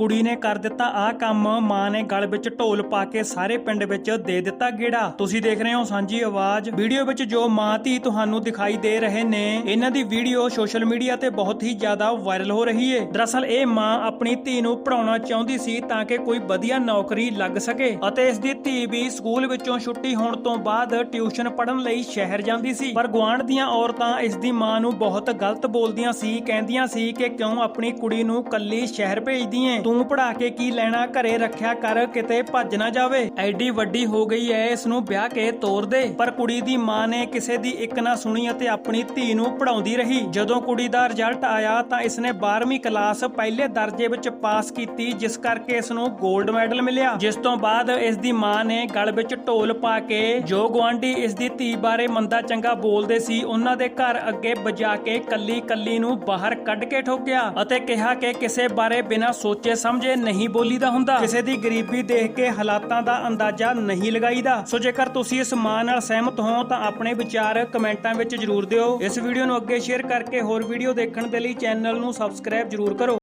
ਕੁੜੀ ਨੇ ਕਰ ਦਿੱਤਾ ਆਹ ਕੰਮ। ਮਾਂ ਨੇ ਗਲ ਵਿੱਚ ਢੋਲ ਪਾ ਕੇ ਸਾਰੇ ਪਿੰਡ ਵਿੱਚ ਦੇ ਦਿੱਤਾ ਗੇੜਾ। ਤੁਸੀਂ ਦੇਖ ਰਹੇ ਹੋ ਸਾਂਝੀ ਆਵਾਜ਼। ਵੀਡੀਓ ਵਿੱਚ ਜੋ ਮਾਂ ਧੀ ਤੁਹਾਨੂੰ ਦਿਖਾਈ ਦੇ ਰਹੇ ਨੇ, ਇਹਨਾਂ ਦੀ ਵੀਡੀਓ ਸੋਸ਼ਲ ਮੀਡੀਆ ਤੇ ਬਹੁਤ ਹੀ ਜ਼ਿਆਦਾ ਵਾਇਰਲ ਹੋ ਰਹੀ ਹੈ ਦਰਅਸਲ ਇਹ ਮਾਂ ਆਪਣੀ ਧੀ ਨੂੰ ਪੜਾਉਣਾ ਚਾਹੁੰਦੀ ਸੀ ਤਾਂ ਕਿ ਕੋਈ ਵਧੀਆ ਨੌਕਰੀ ਲੱਗ ਸਕੇ ਅਤੇ ਇਸ ਦੀ ਧੀ ਵੀ ਸਕੂਲ ਵਿੱਚੋਂ ਛੁੱਟੀ ਹੋਣ ਤੋਂ ਬਾਅਦ ਟਿਊਸ਼ਨ ਪੜਨ ਲਈ ਸ਼ਹਿਰ ਜਾਂਦੀ ਸੀ। ਪਰ ਗੁਆਂਢ ਦੀਆਂ ਔਰਤਾਂ ਇਸ ਦੀ ਮਾਂ ਨੂੰ ਬਹੁਤ ਗਲਤ ਬੋਲਦੀਆਂ ਸੀ, ਕਹਿੰਦੀਆਂ ਸੀ ਕਿ ਕਿਉਂ ਆਪਣੀ ਕੁੜੀ ਨੂੰ ਕੱਲੀ ਸ਼ਹਿਰ ਭੇਜਦੀ ਏ? ਤੂੰ ਪੜਾ ਕੇ ਕੀ ਲੈਣਾ, ਘਰੇ ਰੱਖਿਆ ਕਰ, ਕਿਤੇ ਭੱਜ ਨਾ ਜਾਵੇ। ਐਡੀ ਵੱਡੀ ਹੋ ਗਈ ਐ ਇਸ ਨੂੰ ਵਿਆਹ ਕੇ ਤੋਰ ਦੇ। ਪਰ ਕੁੜੀ ਦੀ ਮਾਂ ਨੇ ਕਿਸੇ ਦੀ ਇੱਕ ਨਾ ਸੁਣੀ ਅਤੇ ਆਪਣੀ ਧੀ ਨੂੰ ਪੜਾਉਂਦੀ ਰਹੀ। ਜਦੋਂ ਕੁੜੀ ਦਾ ਰਿਜ਼ਲਟ ਆਇਆ ਤਾਂ ਇਸ ਨੇ 12ਵੀਂ ਕਲਾਸ ਪਹਿਲੇ ਦਰਜੇ ਵਿੱਚ ਪਾਸ ਕੀਤੀ, ਜਿਸ ਕਰਕੇ ਇਸ ਨੂੰ 골ਡ ਮੈਡਲ ਮਿਲਿਆ। ਜਿਸ ਤੋਂ ਬਾਅਦ ਇਸ ਦੀ ਮਾਂ ਨੇ ਗਲ ਵਿੱਚ ਢੋਲ ਪਾ ਕੇ ਜੋ ਗਵਾਂਢੀ ਇਸ ਦੀ ਧੀ ਬਾਰੇ ਮੰਦਾ ਚੰਗਾ ਬੋਲਦੇ ਸੀ, ਉਹਨਾਂ ਦੇ ਘਰ ਅੱਗੇ ਵਜਾ ਕੇ ਕੱਲੀ ਕੱਲੀ ਨੂੰ ਬਾਹਰ ਕੱਢ ਕੇ ਠੋਕਿਆ ਅਤੇ ਕਿਹਾ ਕਿ ਕਿਸੇ ਬਾਰੇ ਬਿਨਾਂ ਸੋਚੇ ਸਮਝੇ ਨਹੀਂ ਬੋਲੀਦਾ ਹੁੰਦਾ। ਕਿਸੇ ਦੀ ਗਰੀਬੀ ਦੇਖ ਕੇ ਹਾਲਾਤਾਂ ਦਾ ਅੰਦਾਜ਼ਾ ਨਹੀਂ ਲਗਾਈਦਾ। ਸੋ ਜੇਕਰ ਤੁਸੀਂ ਇਸ ਮਾਂ ਨਾਲ ਸਹਿਮਤ ਹੋ, ਤਾਂ ਆਪਣੇ ਵਿਚਾਰ ਕਮੈਂਟਾਂ ਵਿੱਚ ਜਰੂਰ ਦਿਓ। ਇਸ ਵੀਡੀਓ ਨੂੰ ਅੱਗੇ ਸ਼ੇਅਰ ਕਰਕੇ ਹੋਰ ਵੀਡੀਓ ਦੇਖਣ ਦੇ ਲਈ ਚੈਨਲ ਨੂੰ ਸਬਸਕ੍ਰਾਈਬ ਜਰੂਰ ਕਰੋ।